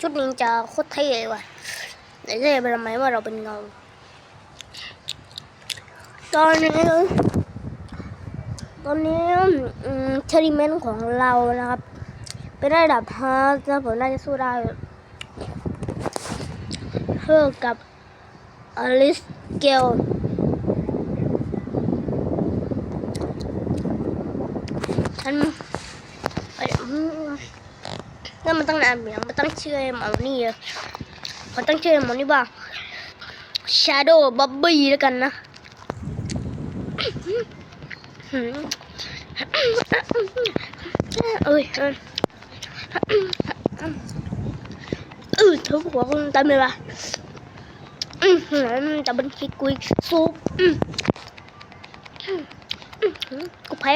ชุดนินจาโคตรเท่เลยว่ะแต่เท่ไปทำไมว่าเราเป็นเงา ตอนนี้ตอนนี้เทริเมนของเรานะครับ เป็นระดับฮาร์ดนะผมน่าจะสู้ได้เท่ากับอลิสเกลฉัน มันต้องอะไรมันต้องเชื่อมอนี่มันต้องเชื่อมอนี่บ้าง Shadow b u b b l แล้วกันนะเอ้ยเออเธอหัวคนตายไหยวะอืมจะบันคิดกุยซุปกูแพ้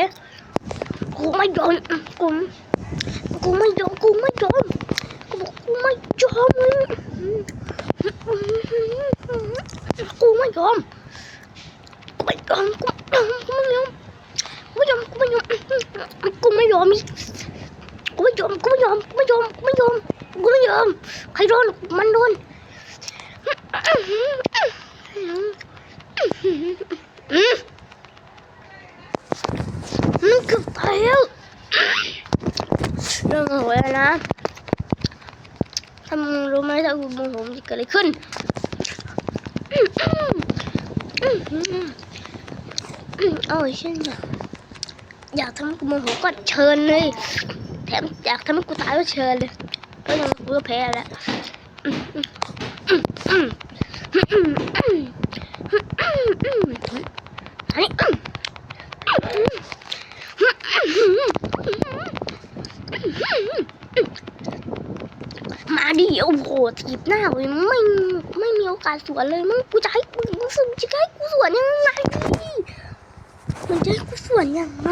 กูไม่ยอมกู กูไม่ยอมกูไม่ยอมกูบอกกูไม่ยอมกูไม่ยอมกูไม่ยอมกูไม่ยอมกูไม่ยอมกูไม่ยอมกูไม่ยอมกูไม่ยอมกูไม่ยอมกูไม่ยอมกูไม่ยอมกูไม่ยอมใครโดนมันโดนมันเกือบตายแล้ว เรื่องหัวแล้วนะ ถ้ามึงรู้ไหมถ้ากูโมโหมันจะเกิดอะไรขึ้นโอ้ยเช่นแบบอยากทำให้กูโมโหก็เชิญเลย แถมอยากทำให้กูตายก็เชิญเลยก็ยังกูก็แพ้แล้วอันนี้มาดิ โอ้โหถีบหน้าเลยไม่ไม่มีโอกาสสวนเลยมึงกูจะให้กูมึงสึจะให้กูสวนยังไงมึงจะให้กูสวนยังไง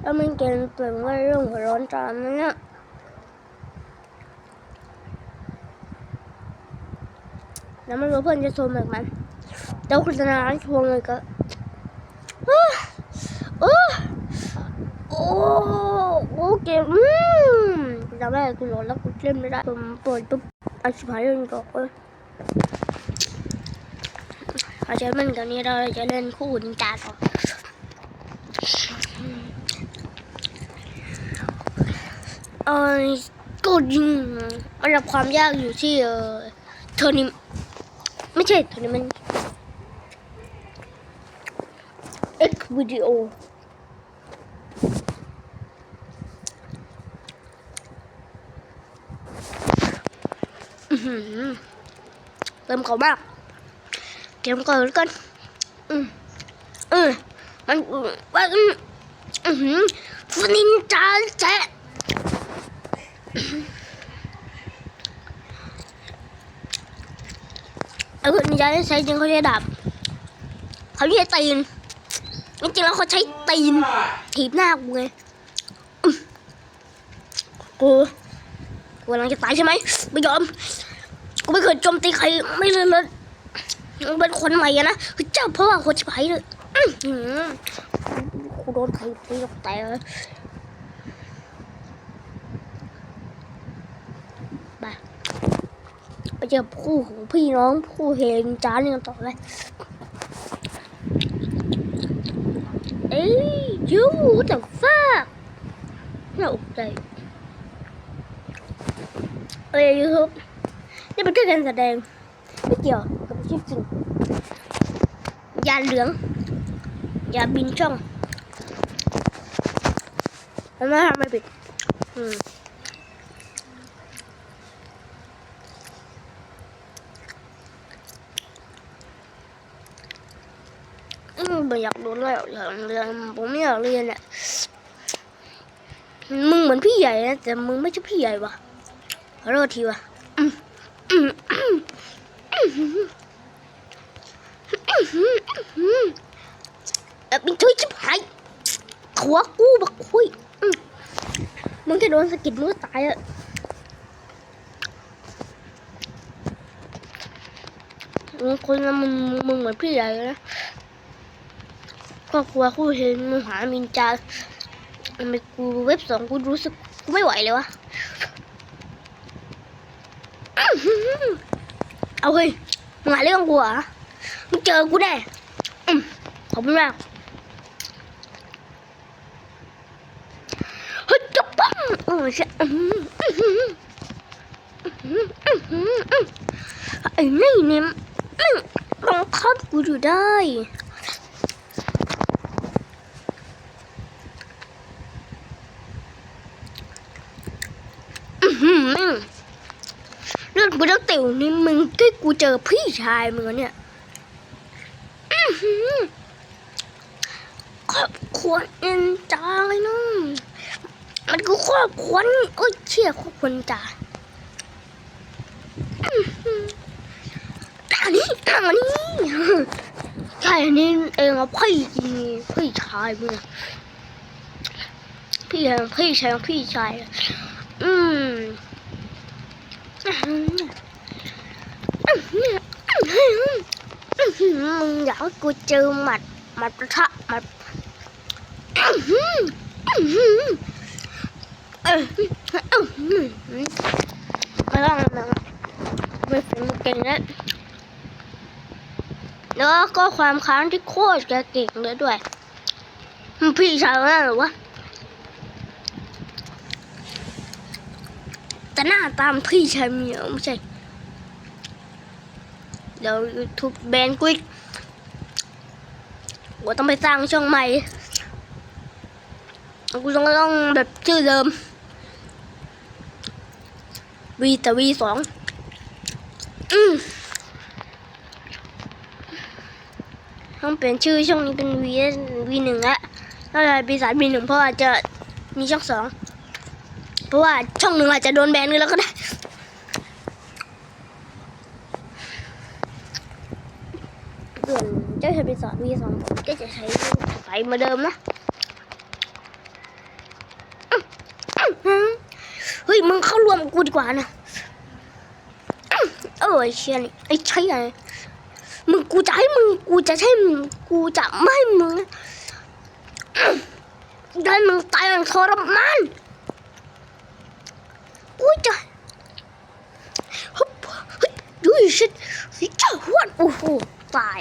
แล้วมันเกมเปลี่ยนว่าเรื่องหัวร้อนจานนะเนี่ยแล้วไม่รู้เพื่อนจะชมแบบมันเดี๋ยวคุณจะนาชมเลยก็โอ้โอ้โอ้เกมอืม จำได้กูหลดแล้วกูเล่นไม่ได้ผมเปิดปุ๊บอันสุดท้ายเล่นก่อนเลยอาจจะมันกับนี้เราจะเล่นคู่นินจาต่อเออก็ยิงระดับความยากอยู่ที่เออเทอร์นิมไม่ใช่เทอร์นิมันเอ็กวิดีโออื้อหือ เติมเขามากเกมก่อนแล้วกันอืมอืมมันว่าอืมอืนินจาแจ๊ไอ้คนนี้จะใช้จริงเขาใช้ดาบเขาใช้ตีนจริงๆแล้วเขาใช้ตีนถีบหน้ากูไงกูกูกำลังจะตายใช่ไหมไม่ยอม ไม่เคยโจมตีใครไม่เลยเลยเป็นคนใหม่อะนะ คือเจ้าพ่อคนชิบหายเลยอื้อหือกูโดนใครตีกับแต่ไปไปเจอคู่ของพี่น้องคู่เฮงจ้าเนี่ยกันต่อเลยเอ้ยยูแต่ฟ้าน่าอกใจเอ้ยยูทูบ นี่เป็นแค่การแสดงไม่เกี่ยวกับชีวิตจริงยาเหลืองยาบินช่องแล้วไม่ทำไม่ผิดอืมอืมไม่อยากโดนเลยอยากเรียนผมไม่อยากเรียนอะมึงเหมือนพี่ใหญ่นะแต่มึงไม่ใช่พี่ใหญ่วะขอโทษทีวะ แบบเป็นช่วยชิบหายขัวกูบักคุยมึงแค่โดนสะกิดมือตายอะมึงคนนั้นมึงมึงเหมือนพี่ใหญ่นะครอบครัวคู่เห็นมึงหามินจาทำไมกูเว็บสองกูรู้สึกกูไม่ไหวเลยวะ เอาเฮ้ยมึงหาเรื่องกูเหรอมึงเจอกูแน่ขอบคุณมากเฮ้ยจับปั้งโอ้ยเชี่ยอื้อหืออื้อหืออื้อหืออื้อหืออื้อไอ้นี่เนี่ยอื้อบังคับกูอยู่ได้อื้อหือเรื่องกูต้องติ๋วนี่มึงที่กูเจอพี่ชายมึงเนี่ยอื้อหือครอบครัวเอ็นจาเลยน้องมันคือครอบครัวโอ้ยเชี่ยครอบครัวจ่าอันนี้อันนี้ใช่อันนี้เองอะพี่พี่ชายมึงพี่ชายพี่ชายพี่ชายอืม มึงอยากให้กูเจอหมัดหมัดประทะหมัดไม่ต้องนะไม่เป็นเก่งแล้วแล้วก็ความค้านที่โคตรจะเก่งเลยด้วย พี่ชายว่าหรือวะ แต่หน้าตามพี่ชายเมียไม่ใช่ เดี๋ยวยูทูบแบนกุ๊กกูต้องไปสร้างช่องใหม่ กูต้องต้องแบบชื่อเดิม วีแต่วีสองอืมต้องเปลี่ยนชื่อช่องนี้เป็นวีวีหนึ่งละถ้าจะปีศาจวีหนึ่งเพราะว่าจะมีช่องสอง เพราะว่าช่องหนึ่งอาจจะโดนแบนกันแล้วก็ได้ เปลี่ยนเจ้าชายปีศาจวีสองผมก็จะใช้ไฟมาเดิมนะเฮ้ยมึงเข้ารวมกูดีกว่านะเออเชียนี่ไอ้ใช่ไงมึงกูจะให้มึงกูจะใช่มึงกูจะไม่ให้มึงนะอื้อได้มึงตายอย่างทรมาน อุ้ยจ้ะฮึบฮ้ยดูสิสิเจ้าหวนโอ้โหตาย